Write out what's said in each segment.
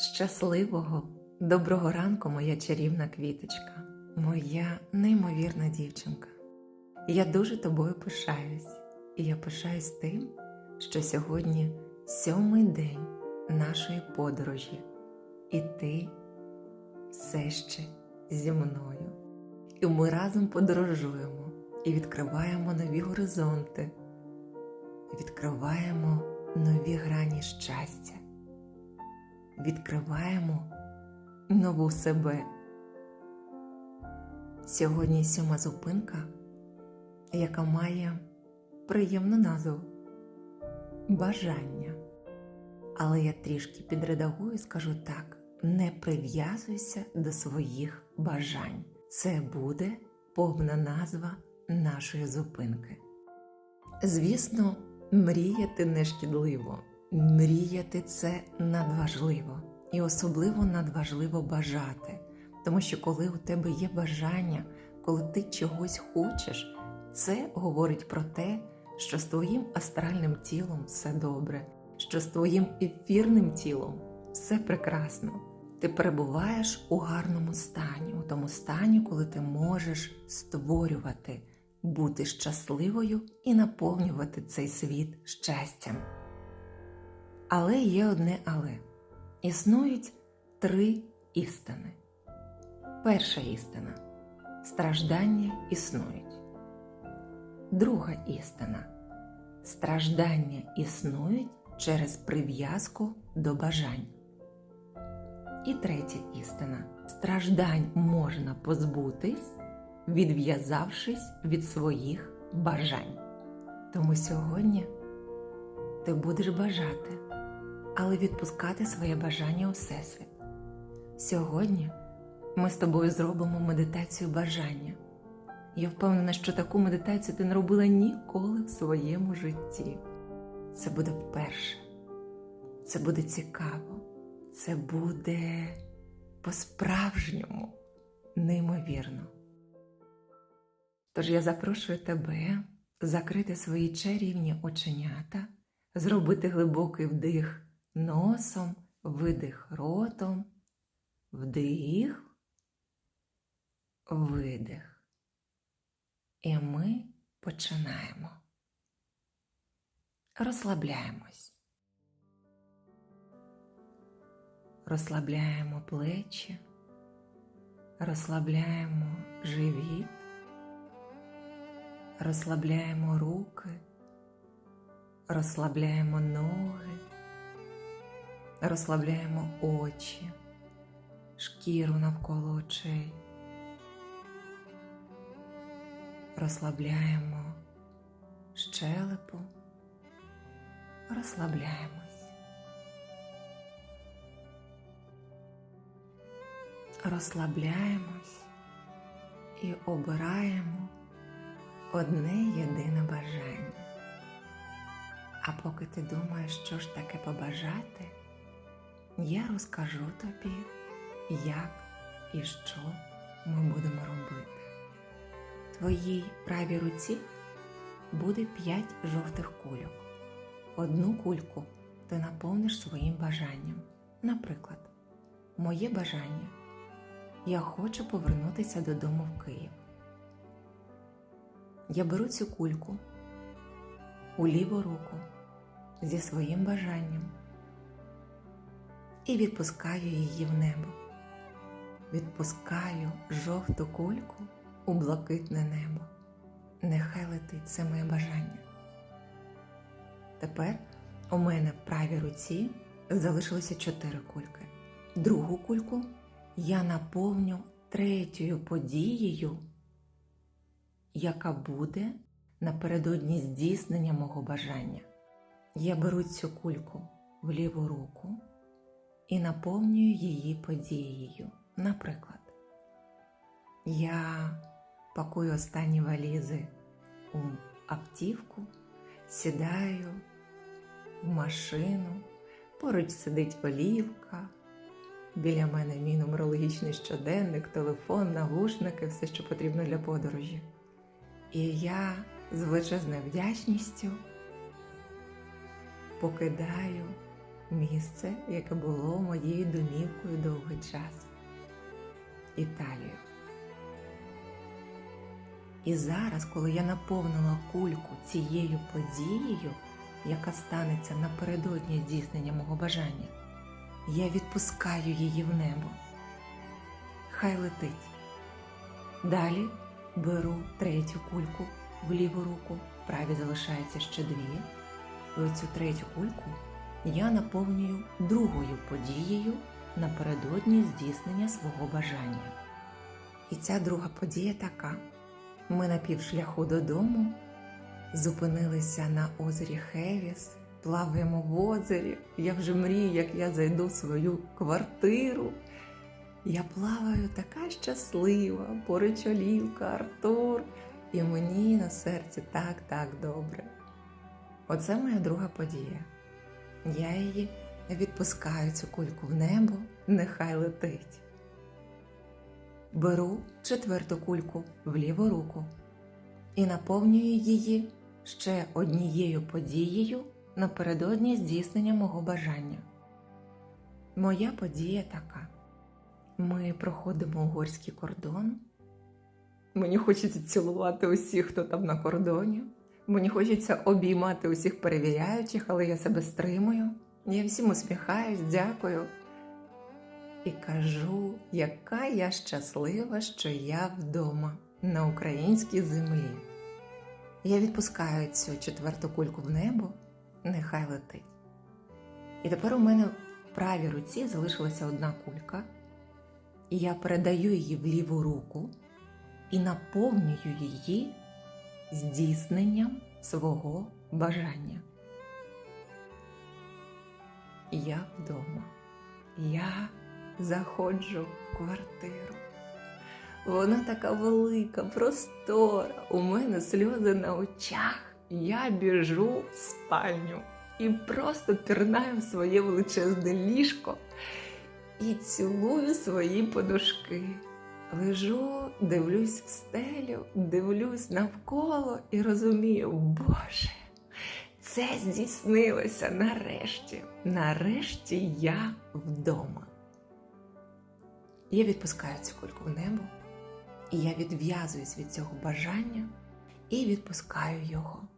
Щасливого, доброго ранку, моя чарівна квіточка, моя неймовірна дівчинка. Я дуже тобою пишаюсь, і я пишаюсь тим, що сьогодні сьомий день нашої подорожі, і ти все ще зі мною. І ми разом подорожуємо і відкриваємо нові горизонти, відкриваємо нові грані щастя відкриваємо нову себе. Сьогодні сьома зупинка, яка має приємну назву бажання. Але я трішки підредагую і скажу так: не прив'язуйся до своїх бажань. Це буде повна назва нашої зупинки. Звісно, мріяти не шкідливо. Мріяти це надважливо, і особливо надважливо бажати. Тому що коли у тебе є бажання, коли ти чогось хочеш, це говорить про те, що з твоїм астральним тілом все добре, що з твоїм ефірним тілом все прекрасно. Ти перебуваєш у гарному стані, у тому стані, коли ти можеш створювати, бути щасливою і наповнювати цей світ щастям. Але є одне але. Існують три істини. Перша істина страждання існують. Друга істина страждання існують через прив'язку до бажань. І третя істина страждань можна позбутись, відв'язавшись від своїх бажань. Тому сьогодні ти будеш бажати але відпускати своє бажання у Всесвіт. Сьогодні ми з тобою зробимо медитацію бажання. Я впевнена, що таку медитацію ти не робила ніколи в своєму житті. Це буде вперше, це буде цікаво, це буде по-справжньому неймовірно. Тож я запрошую тебе закрити свої чарівні оченята, зробити глибокий вдих носом, видих ротом, вдих, видих. І ми починаємо. Розслабляємось. Розслабляємо плечі, розслабляємо живіт, розслабляємо руки, розслабляємо ноги розслабляємо очі, шкіру навколо очей, розслабляємо щелепу, розслабляємось, розслабляємось і обираємо одне єдине бажання. А поки ти думаєш, що ж таке побажати, я розкажу тобі, як і що ми будемо робити. Твоїй правій руці буде 5 жовтих кульок. Одну кульку ти наповниш своїм бажанням. Наприклад, моє бажання. Я хочу повернутися додому в Київ. Я беру цю кульку у ліву руку зі своїм бажанням і відпускаю її в небо. Відпускаю жовту кульку у блакитне небо. Нехай летить це моє бажання. Тепер у мене в правій руці залишилося чотири кульки. Другу кульку я наповню третьою подією, яка буде напередодні здійснення мого бажання. Я беру цю кульку в ліву руку і наповнюю її подією. Наприклад, я пакую останні валізи у автівку, сідаю в машину, поруч сидить олівка, біля мене мій нумерологічний щоденник, телефон, навушники, все, що потрібно для подорожі. І я з величезною вдячністю покидаю місце, яке було моєю домівкою довгий час Італію. І зараз, коли я наповнила кульку цією подією, яка станеться напередодні здійснення мого бажання, я відпускаю її в небо. Хай летить. Далі беру третю кульку в ліву руку, в правій залишається ще дві. І оцю третю кульку я наповнюю другою подією напередодні здійснення свого бажання. І ця друга подія така. Ми на півшляху додому зупинилися на озері Хевіс, плаваємо в озері. Я вже мрію, як я зайду в свою квартиру. Я плаваю така щаслива, поруч Олівка, Артур, і мені на серці так, так добре. Оце моя друга подія. Я її відпускаю цю кульку в небо, нехай летить. Беру четверту кульку в ліву руку і наповнюю її ще однією подією напередодні здійснення мого бажання. Моя подія така. Ми проходимо угорський кордон. Мені хочеться цілувати усіх, хто там на кордоні. Мені хочеться обіймати усіх перевіряючих, але я себе стримую. Я всім усміхаюсь, дякую. І кажу, яка я щаслива, що я вдома на українській землі. Я відпускаю цю четверту кульку в небо, нехай летить. І тепер у мене в правій руці залишилася одна кулька, і я передаю її в ліву руку і наповнюю її здійсненням свого бажання. Я вдома. Я заходжу в квартиру. Вона така велика, простора. У мене сльози на очах. Я біжу в спальню і просто пірнаю в своє величезне ліжко і цілую свої подушки. Лежу, дивлюсь в стелю, дивлюсь навколо і розумію, Боже, це здійснилося нарешті. Нарешті я вдома. Я відпускаю цю кульку в небо, і я відв'язуюсь від цього бажання і відпускаю його.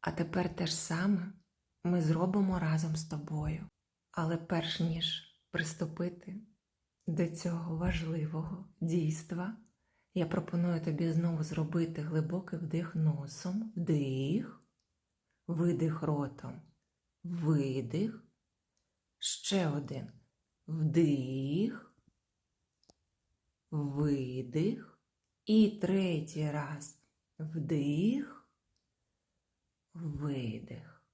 А тепер те ж саме ми зробимо разом з тобою. Але перш ніж приступити до цього важливого дійства, я пропоную тобі знову зробити глибокий вдих носом, вдих, видих ротом, видих, ще один вдих, видих і третій раз вдих, видих.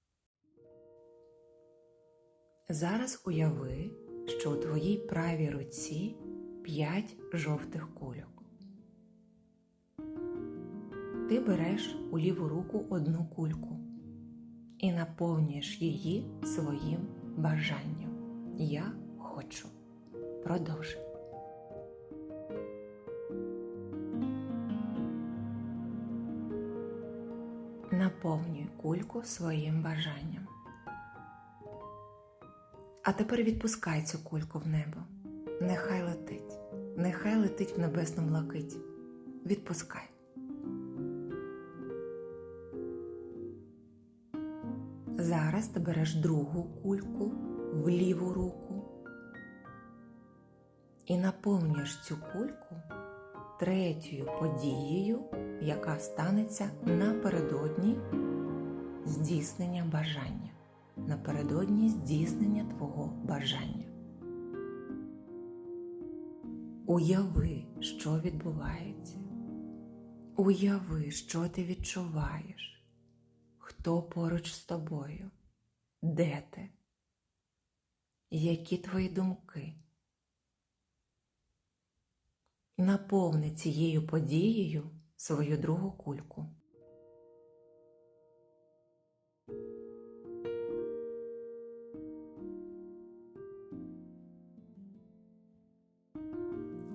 Зараз уяви, що у твоїй правій руці п'ять жовтих кульок. Ти береш у ліву руку одну кульку і наповнюєш її своїм бажанням. Я хочу. Продовжуй. Наповнюй кульку своїм бажанням. А тепер відпускай цю кульку в небо. Нехай летить, нехай летить в небесному блакиті. Відпускай. Зараз ти береш другу кульку в ліву руку і наповнюєш цю кульку третьою подією, яка станеться напередодні здійснення бажання, напередодні здійснення твого бажання. Уяви, що відбувається. Уяви, що ти відчуваєш, хто поруч з тобою, де ти, які твої думки. Наповни цією подією свою другу кульку.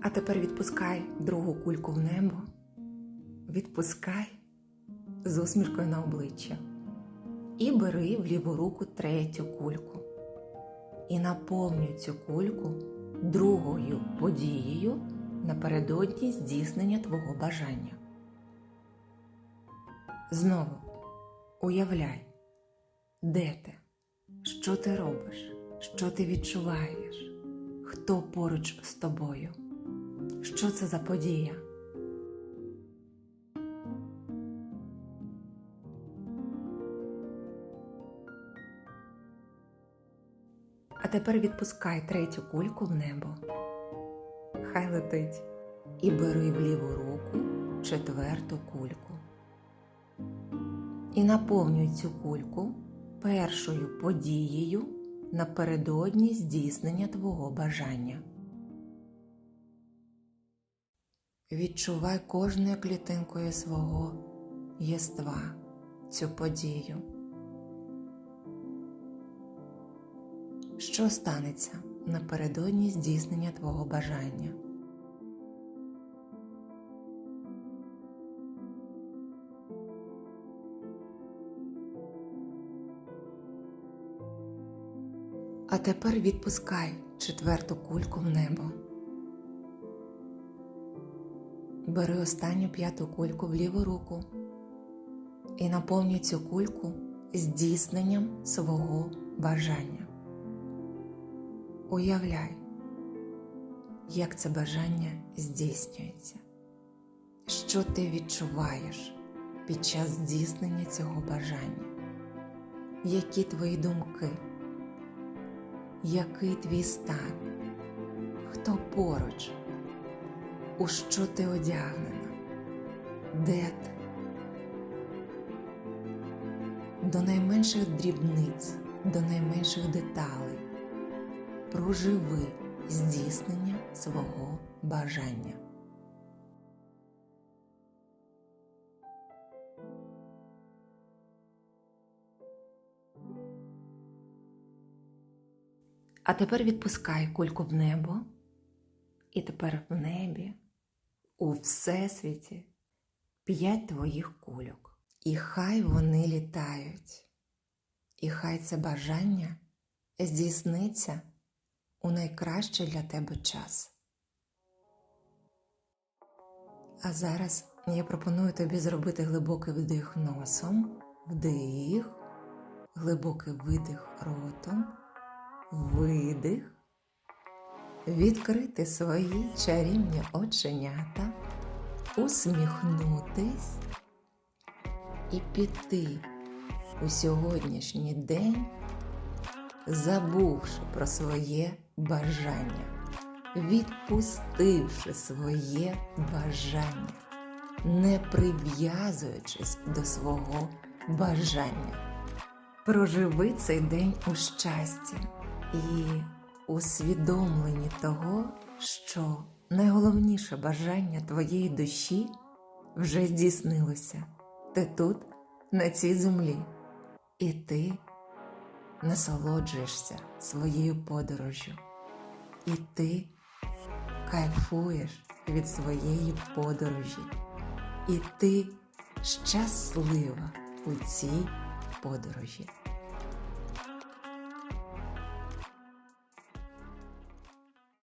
А тепер відпускай другу кульку в небо. Відпускай з усмішкою на обличчя. І бери в ліву руку третю кульку. І наповнюй цю кульку другою подією напередодні здійснення твого бажання. Знову уявляй, де ти, що ти робиш, що ти відчуваєш, хто поруч з тобою, що це за подія. А тепер відпускай третю кульку в небо. Хай летить. І бери в ліву руку четверту кульку. І наповнюй цю кульку першою подією напередодні здійснення твого бажання. Відчувай кожною клітинкою свого єства цю подію. Що станеться напередодні здійснення твого бажання? А тепер відпускай четверту кульку в небо. Бери останню п'яту кульку в ліву руку і наповнюй цю кульку здійсненням свого бажання. Уявляй, як це бажання здійснюється, що ти відчуваєш під час здійснення цього бажання, які твої думки, який твій стан, хто поруч, у що ти одягнена, де ти, до найменших дрібниць, до найменших деталей. Проживи здійснення свого бажання. А тепер відпускай кульку в небо, і тепер в небі, у всесвіті, п'ять твоїх кульок. І хай вони літають, і хай це бажання здійсниться у найкращий для тебе час. А зараз я пропоную тобі зробити глибокий вдих носом, вдих, глибокий видих ротом, видих, відкрити свої чарівні оченята, усміхнутись і піти у сьогоднішній день забувши про своє бажання, відпустивши своє бажання, не прив'язуючись до свого бажання. Проживи цей день у щасті і усвідомленні того, що найголовніше бажання твоєї душі вже здійснилося. Ти тут, на цій землі, і ти насолоджуєшся своєю подорожю, і ти кайфуєш від своєї подорожі, і ти щаслива у цій подорожі.